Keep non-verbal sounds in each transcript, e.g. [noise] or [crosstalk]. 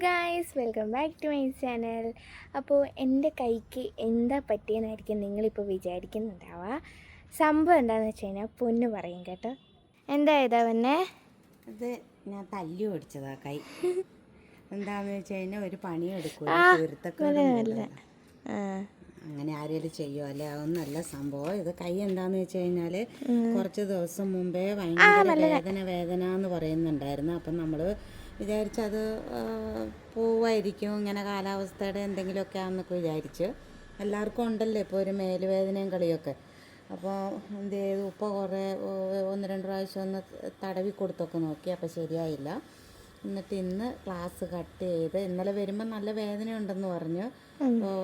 Guys welcome back to my channel അപ്പോൾ എന്റെ കൈക്ക് എന്താ പറ്റിയെന്നായിരിക്കും നിങ്ങളിപ്പോൾ വിചാരിക്കുന്നുണ്ടാവുക. സംഭവം എന്താണെന്ന് വെച്ച് കഴിഞ്ഞാൽ പൊന്ന് പറയും കേട്ടോ. എന്താ ഇതാ പിന്നെ? അത് ഞാൻ തല്ലി ഓടിച്ചതാ കൈ. [laughs] എന്താണെന്ന് വെച്ച് കഴിഞ്ഞാൽ ഒരു പണി അങ്ങനെ ആരെങ്കിലും ചെയ്യുമോ അല്ലെ? അതൊന്നല്ല സംഭവം. ഇത് കൈ എന്താന്ന് വെച്ച് കഴിഞ്ഞാൽ കുറച്ച് ദിവസം മുമ്പേ ഭയങ്കര വേദന വേദന എന്ന് പറയുന്നുണ്ടായിരുന്നു. അപ്പം നമ്മൾ വിചാരിച്ചത് അത് പോവായിരിക്കും ഇങ്ങനെ കാലാവസ്ഥയുടെ എന്തെങ്കിലുമൊക്കെ ആണെന്നൊക്കെ വിചാരിച്ച്. എല്ലാവർക്കും ഉണ്ടല്ലോ ഇപ്പോൾ ഒരു മേലുവേദനയും കളിയൊക്കെ. അപ്പോൾ എന്ത് ചെയ്തു? ഉപ്പ കുറേ ഒന്ന് രണ്ട് പ്രാവശ്യം ഒന്ന് തടവി കൊടുത്തൊക്കെ നോക്കി. അപ്പോൾ ശരിയായില്ല. എന്നിട്ട് ഇന്ന് ക്ലാസ് കട്ട് ചെയ്ത് ഇന്നലെ വരുമ്പോൾ നല്ല വേദന ഉണ്ടെന്ന് പറഞ്ഞു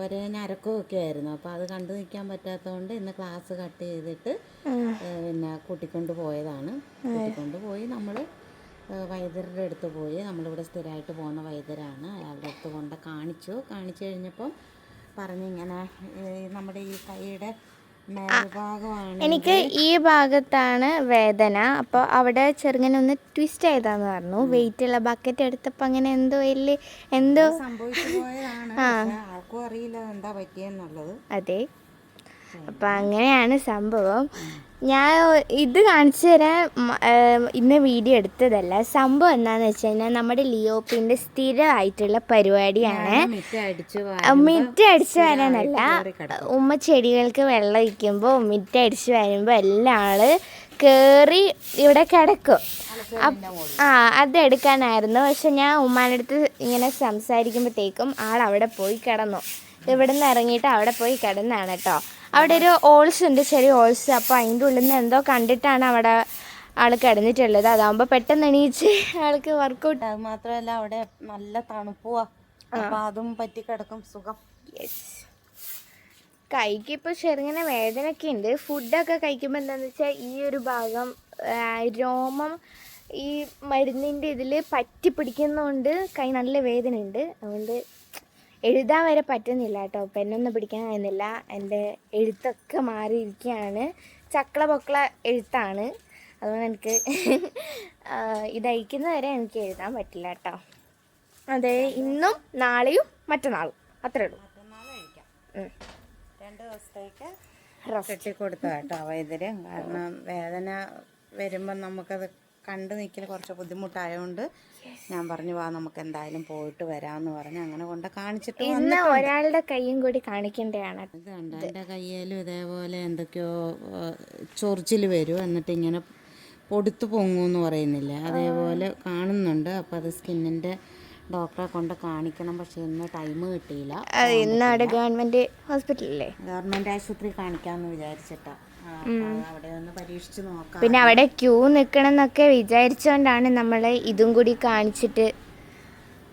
ഒരേ ഞരക്കവും ആയിരുന്നു. അപ്പോൾ അത് കണ്ടു നിൽക്കാൻ പറ്റാത്തതുകൊണ്ട് ഇന്ന് ക്ലാസ് കട്ട് ചെയ്തിട്ട് പിന്നെ കൂട്ടിക്കൊണ്ട് പോയതാണ്. കൂട്ടിക്കൊണ്ട് പോയി നമ്മൾ വൈദ്യരുടെ അടുത്ത് പോയി. നമ്മളിവിടെ സ്ഥിരമായിട്ട് പോകുന്ന വൈദ്യരാണ്. അയാളുടെ അടുത്ത് കൊണ്ട് കാണിച്ചു. കാണിച്ചു കഴിഞ്ഞപ്പം പറഞ്ഞു ഇങ്ങനെ നമ്മുടെ ഈ കൈയുടെ എനിക്ക് ഈ ഭാഗത്താണ് വേദന. അപ്പോൾ അവിടെ ചെറുങ്ങനെ ഒന്ന് ട്വിസ്റ്റ് ചെയ്താന്ന് പറഞ്ഞു. വെയിറ്റ് ഉള്ള ബക്കറ്റ് എടുത്തപ്പോൾ അങ്ങനെ എന്തോ വലിയ എന്തോ സംഭവിച്ചു പോയതാണ്. ആർക്കും അറിയില്ല എന്താ പറ്റിയെന്നുള്ളത്. അതെ. അപ്പം അങ്ങനെയാണ് സംഭവം. ഞാൻ ഇത് കാണിച്ചു തരാൻ ഇന്ന് വീഡിയോ എടുത്തതല്ല. സംഭവം എന്താണെന്ന് വെച്ച് കഴിഞ്ഞാൽ നമ്മുടെ ലിയോപ്പിന്റെ സ്ഥിരമായിട്ടുള്ള പരിപാടിയാണ്. മിറ്റ അടിച്ചു വരാനല്ല. ഉമ്മ ചെടികൾക്ക് വെള്ളം ഒഴിക്കുമ്പോൾ മിറ്റ അടിച്ചു വരുമ്പോൾ എല്ലാ ആൾ കയറി ഇവിടെ കിടക്കും. ആ അതെടുക്കാനായിരുന്നു പക്ഷെ ഞാൻ ഉമ്മാന്റെ അടുത്ത് ഇങ്ങനെ സംസാരിക്കുമ്പോഴത്തേക്കും ആൾ അവിടെ പോയി കിടന്നു. ഇവിടെ നിന്ന് ഇറങ്ങിയിട്ട് അവിടെ പോയി കിടന്നാണ് കേട്ടോ. അവിടെ ഒരു ഓൾസ് ഉണ്ട് ചെറിയ ഓൾസ് അപ്പോൾ അതിന്റെ ഉള്ളിൽ നിന്ന് എന്തോ കണ്ടിട്ടാണ് അവിടെ ആൾ കിടന്നിട്ടുള്ളത്. അതാകുമ്പോൾ പെട്ടെന്ന് എണീച്ച് ആൾക്ക് വർക്കൗട്ട് അത് മാത്രമല്ല അവിടെ നല്ല തണുപ്പുവാ. അപ്പം അതും പറ്റി കിടക്കും സുഖം. യെസ് കൈക്ക് ഇപ്പോൾ ചെറുങ്ങനെ വേദനയൊക്കെ ഉണ്ട്. ഫുഡൊക്കെ കഴിക്കുമ്പോൾ എന്താണെന്ന് വെച്ചാൽ ഈ ഒരു ഭാഗം രോമം ഈ മരുന്നിന്റെ ഇതിൽ പറ്റി പിടിക്കുന്നതുകൊണ്ട് കൈ നല്ല വേദനയുണ്ട്. ഉണ്ട് അതുകൊണ്ട് എഴുതാൻ വരെ പറ്റുന്നില്ല കേട്ടോ. പെണ്ണൊന്നും പിടിക്കാൻ കഴിയുന്നില്ല എന്റെ എഴുത്തൊക്കെ മാറിയിരിക്കുകയാണ്. ചക്കള പൊക്കള എഴുത്താണ്. അതുകൊണ്ട് എനിക്ക് ഇതയക്കുന്നവരെ എനിക്ക് എഴുതാൻ പറ്റില്ല കേട്ടോ. അതെ ഇന്നും നാളെയും മറ്റന്നാളും. അത്രേ ഉള്ളൂ. കൊടുത്തു കഴിക്കാം രണ്ട് ദിവസത്തേക്ക് റസ്റ്റ്. കെട്ടിക്കൊടുത്തു കേട്ടോ വൈദ്യര്. കാരണം വേദന വരുമ്പോൾ നമുക്കത് കണ്ടു നിൽക്കൽ കുറച്ച് ബുദ്ധിമുട്ടായതുകൊണ്ട് ഞാൻ പറഞ്ഞു വാ നമുക്ക് എന്തായാലും പോയിട്ട് വരാമെന്ന് പറഞ്ഞ് അങ്ങനെ കൊണ്ട് കാണിച്ചിട്ട് ഒരാളുടെ കൈയും കൂടി കാണിക്കേണ്ടതാണ്. ഇത് കണ്ട എന്റെ കയ്യിലും ഇതേപോലെ എന്തൊക്കെയോ ചൊറിച്ചിൽ വരും. എന്നിട്ട് ഇങ്ങനെ പൊടുത്തു പൊങ്ങുമെന്ന് പറയുന്നില്ല. അതേപോലെ കാണുന്നുണ്ട്. അപ്പോൾ അത് സ്കിന്നിന്റെ ഡോക്ടറെ കൊണ്ട് കാണിക്കണം പക്ഷെ ഇന്ന് ടൈം കിട്ടിയില്ല. ഇന്നാട് ഗവൺമെന്റ് ഹോസ്പിറ്റലല്ലേ ഗവൺമെന്റ് ആശുപത്രി കാണിക്കാമെന്ന് വിചാരിച്ചിട്ടാ. പിന്നെ അവിടെ ക്യൂ നിക്കണം എന്നൊക്കെ വിചാരിച്ചുകൊണ്ടാണ് നമ്മൾ ഇതും കൂടി കാണിച്ചിട്ട്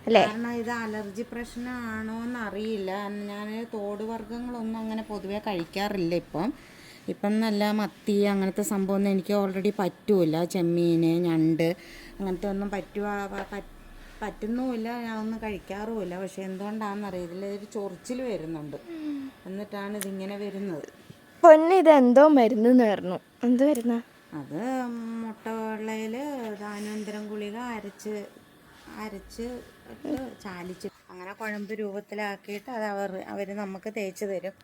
അല്ലേ? കാരണം ഇത് അലർജി പ്രശ്നമാണോ എന്ന് അറിയില്ല ഞാൻ തോട് വർഗങ്ങളൊന്നും അങ്ങനെ പൊതുവെ കഴിക്കാറില്ല ഇപ്പം. ഇപ്പം നല്ല മത്തി അങ്ങനത്തെ സംഭവമൊന്നും എനിക്ക് ഓൾറെഡി പറ്റൂല. ചെമ്മീൻ ഞണ്ട് അങ്ങനത്തെ ഒന്നും പറ്റുക പറ്റുന്നുമില്ല ഞാൻ ഒന്നും കഴിക്കാറുമില്ല. പക്ഷെ എന്തുകൊണ്ടാണെന്നറിയില്ല ഒരു ചൊറിച്ചിൽ വരുന്നുണ്ട്. എന്നിട്ടാണ് ഇതിങ്ങനെ വരുന്നത്. പൊന്ന് ഇത് എന്തോ മരുന്ന് പറഞ്ഞു. എന്ത് മരുന്ന? അത് മുട്ട വെള്ളയിൽ ധാന്വന്തരം ഗുളിക അരച്ച് അരച്ച് ചാലിച്ച്. അങ്ങനെ കുഴമ്പ് രൂപത്തിലാക്കിയിട്ട് അത് അവർ അവർ നമുക്ക് തേച്ച് തരും.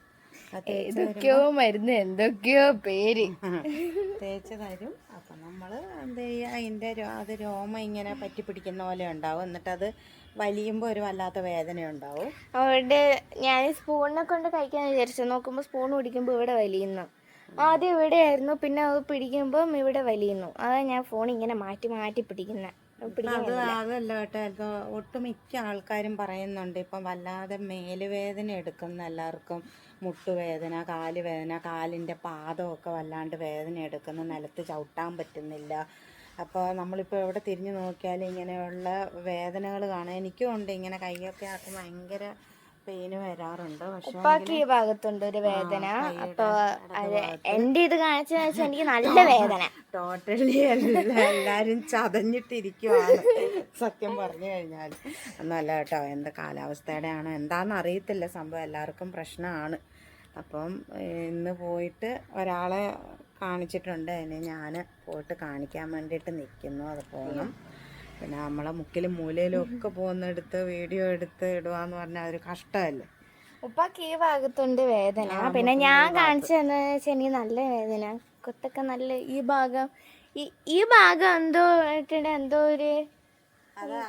എന്തൊക്കെയോ മരുന്ന് എന്തൊക്കെയോ പേര്. [laughs] തേച്ച് തരും അപ്പം നമ്മൾ എന്ത് ചെയ്യുക അതിന്റെ അത് രോമം ഇങ്ങനെ പറ്റി പിടിക്കുന്ന പോലെ ഉണ്ടാവും. എന്നിട്ട് അത് വലിയുമ്പോൾ ഒരു വല്ലാത്ത വേദന ഉണ്ടാവും. അവിടെ ഞാൻ സ്പൂണിനെ കൊണ്ട് കഴിക്കാൻ വിചാരിച്ചു. നോക്കുമ്പോൾ സ്പൂൺ പിടിക്കുമ്പോൾ ഇവിടെ വലിയുന്നു. ആദ്യം ഇവിടെ ആയിരുന്നു പിന്നെ അത് പിടിക്കുമ്പം ഇവിടെ വലിയുന്നു. അതാ ഞാൻ ഫോൺ ഇങ്ങനെ മാറ്റി മാറ്റി പിടിക്കുന്ന. പിടിക്കാൻ അത് അതല്ല കേട്ടോ ഒട്ടുമിക്ക ആൾക്കാരും പറയുന്നുണ്ട് ഇപ്പം വല്ലാതെ മേലുവേദന എടുക്കുന്ന എല്ലാവർക്കും മുട്ടുവേദന കാൽ വേദന കാലിന്റെ പാദമൊക്കെ വല്ലാണ്ട് വേദന എടുക്കുന്ന നിലത്ത് ചവിട്ടാൻ പറ്റുന്നില്ല. അപ്പോൾ നമ്മളിപ്പോൾ എവിടെ തിരിഞ്ഞു നോക്കിയാലും ഇങ്ങനെയുള്ള വേദനകൾ കാണാം. എനിക്കും ഉണ്ട് ഇങ്ങനെ കൈയൊക്കെ ആക്കുമ്പോൾ ഭയങ്കര പെയിന് വരാറുണ്ട്. ഉപ്പാക്ക് ഈ ഭാഗത്തുണ്ട് ഒരു വേദന. അപ്പൊ അത് എന്റെ ഇത് കാണിച്ചെന്ന് വെച്ചാൽ എനിക്ക് നല്ല വേദന. ടോട്ടലി എല്ലാരും ചതഞ്ഞിട്ടിരിക്കുവാണ്. സത്യം പറഞ്ഞു കഴിഞ്ഞാൽ. ഒന്നല്ല കേട്ടോ എന്ത് കാലാവസ്ഥയുടെ ആണോ എന്താണെന്ന് അറിയത്തില്ല. സംഭവം എല്ലാവർക്കും പ്രശ്നമാണ്. അപ്പം ഇന്ന് പോയിട്ട് ഒരാളെ കാണിച്ചിട്ടുണ്ട്. അതിനെ ഞാൻ പോയിട്ട് കാണിക്കാൻ വേണ്ടിയിട്ട് നിൽക്കുന്നു. അത് പോകണം പിന്നെ നമ്മളെ മുക്കിലും മൂലയിലും ഒക്കെ പോകുന്നെടുത്ത് വീഡിയോ എടുത്ത് ഇടുവാന്ന് പറഞ്ഞാൽ ഒരു കഷ്ടമല്ലേ? ഉപ്പാക്ക് ഈ ഭാഗത്തുണ്ട് വേദന. പിന്നെ ഞാൻ കാണിച്ചതെന്ന് വെച്ചാൽ ശനി നല്ല വേദന. കുത്തൊക്കെ നല്ല ഈ ഭാഗം. ഈ ഈ ഭാഗം എന്തോ ആയിട്ടുണ്ട് എന്തോ ഒരു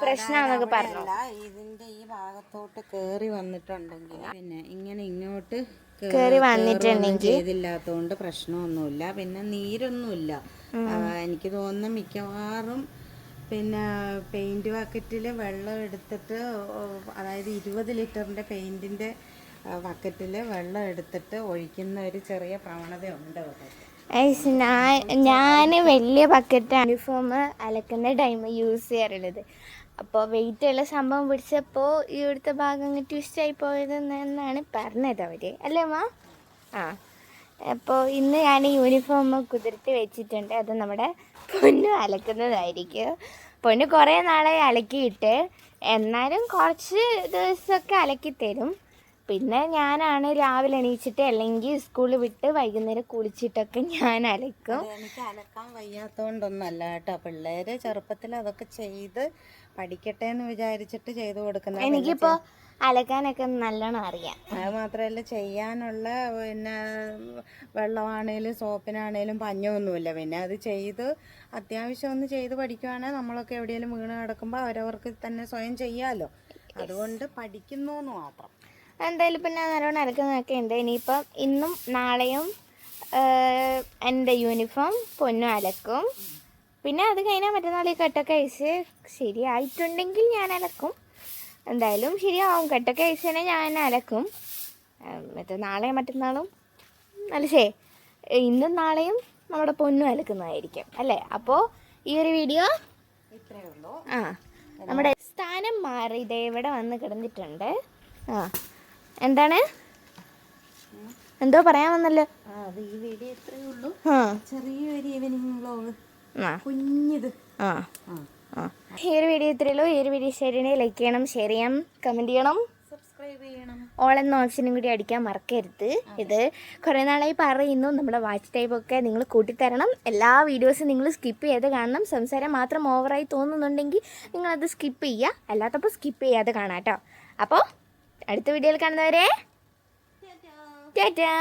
പ്രശ്നമാണെന്നൊക്കെ പറഞ്ഞു. ഇതിന്റെ ഈ ഭാഗത്തോട്ട് കേറി വന്നിട്ടുണ്ടെങ്കിൽ പിന്നെ ഇങ്ങനെ ഇങ്ങോട്ട് കേറി വന്നിട്ടുണ്ടെങ്കിൽ ചെയ്തില്ലാത്തതുകൊണ്ട് പ്രശ്നമൊന്നുമില്ല. പിന്നെ നീരൊന്നുമില്ല. എനിക്ക് തോന്നുന്നു മിക്കവാറും പിന്നെ പെയിന്റ് ബക്കറ്റിൽ വെള്ളം എടുത്തിട്ട് അതായത് ഇരുപത് ലിറ്ററിന്റെ പെയിന്റിന്റെ ബക്കറ്റിൽ വെള്ളം എടുത്തിട്ട് ഒഴിക്കുന്ന ഒരു ചെറിയ പ്രവണതയുണ്ട് ഞാൻ വലിയ ബക്കറ്റ് യൂണിഫോം അലക്കുന്ന ടൈം യൂസ് ചെയ്യാറുള്ളത്. അപ്പോൾ വെയിറ്റ് ഉള്ള സംഭവം പിടിച്ചപ്പോൾ ഇവിടുത്തെ ഭാഗം ട്വിസ്റ്റ് ആയി പോയതെന്നാണ് പറഞ്ഞത് അവർ അല്ലേ മാ ആ. അപ്പോൾ ഇന്ന് ഞാൻ യൂണിഫോം കുതിർത്ത് വെച്ചിട്ടുണ്ട്. അത് നമ്മുടെ പൊന്നു അലക്കുന്നതായിരിക്കും. പൊന്നു കുറേ നാളെ അലക്കിയിട്ട്. എന്നാലും കുറച്ച് ദിവസമൊക്കെ അലക്കി തരും പിന്നെ ഞാനാണ് രാവിലെ എണീച്ചിട്ട് അല്ലെങ്കിൽ സ്കൂളിൽ വിട്ട് വൈകുന്നേരം കുളിച്ചിട്ടൊക്കെ ഞാൻ അലക്കും. എനിക്ക് അലക്കാൻ വയ്യാത്തോണ്ടൊന്നല്ല കേട്ടോ. പിള്ളേര് ചെറുപ്പത്തിൽ അതൊക്കെ ചെയ്ത് പഠിക്കട്ടെ എന്ന് വിചാരിച്ചിട്ട് ചെയ്തു കൊടുക്കുന്ന എനിക്കിപ്പോ അലക്കാനൊക്കെ നല്ലോണം അറിയാം. അത് മാത്രമല്ല ചെയ്യാനുള്ള പിന്നെ വെള്ളമാണേലും സോപ്പിനാണേലും പഞ്ഞൊന്നുമില്ല. പിന്നെ അത് ചെയ്ത് അത്യാവശ്യം ഒന്ന് ചെയ്ത് പഠിക്കുവാണെങ്കിൽ നമ്മളൊക്കെ എവിടെയെങ്കിലും വീണ് കിടക്കുമ്പോൾ അവരവർക്ക് തന്നെ സ്വയം ചെയ്യാലോ. അതുകൊണ്ട് പഠിക്കുന്നു എന്ന് മാത്രം. എന്തായാലും പിന്നെ നല്ലോണം അലക്കുന്നതൊക്കെ ഉണ്ട്. ഇനിയിപ്പം ഇന്നും നാളെയും എന്റെ യൂണിഫോം പൊന്നും അലക്കും. പിന്നെ അത് കഴിഞ്ഞാൽ മറ്റന്നാൾ ഈ കെട്ടൊക്കെ അയച്ച് ശരിയായിട്ടുണ്ടെങ്കിൽ ഞാൻ അലക്കും. എന്തായാലും ശരിയാവും. കട്ടൊക്കെ അയച്ച് തന്നെ ഞാൻ അലക്കും. മറ്റേ നാളെ മറ്റന്നാളും അല്ലേ ഇന്നും നാളെയും നമ്മുടെ പൊന്നും അലക്കുന്നതായിരിക്കും. അല്ലേ? അപ്പോൾ ഈ ഒരു വീഡിയോ ഇത്രയേ ഉള്ളൂ. ആ നമ്മുടെ സ്ഥാനം മാറി. ഇതേ ഇവിടെ വന്ന് കിടന്നിട്ടുണ്ട്. ആ. എന്താണ്? എന്തോ പറയാൻ വന്നല്ലോ. ഈ ഒരു വീഡിയോ ഇത്രയേ ഉള്ളൂ. ഈ ഒരു വീഡിയോ ഷെയറിനെ ലൈക്ക് ചെയ്യണം ഷെയർ ചെയ്യണം കമന്റ് ചെയ്യണം. ഓൾ എന്ന ഓപ്ഷനും കൂടി അടിക്കാൻ മറക്കരുത്. ഇത് കുറേ നാളായി പറയുന്നു നമ്മുടെ വാച്ച് ടൈപ്പ് ഒക്കെ നിങ്ങൾ കൂട്ടിത്തരണം. എല്ലാ വീഡിയോസും നിങ്ങൾ സ്കിപ്പ് ചെയ്ത് കാണണം. സംസാരം മാത്രം ഓവറായി തോന്നുന്നുണ്ടെങ്കിൽ നിങ്ങളത് സ്കിപ്പ് ചെയ്യുക. അല്ലാത്തപ്പോൾ സ്കിപ്പ് ചെയ്യാതെ കാണാം കേട്ടോ. അപ്പോൾ അടുത്ത വീഡിയോയിൽ കാണുന്നവരെ ടാറ്റാ.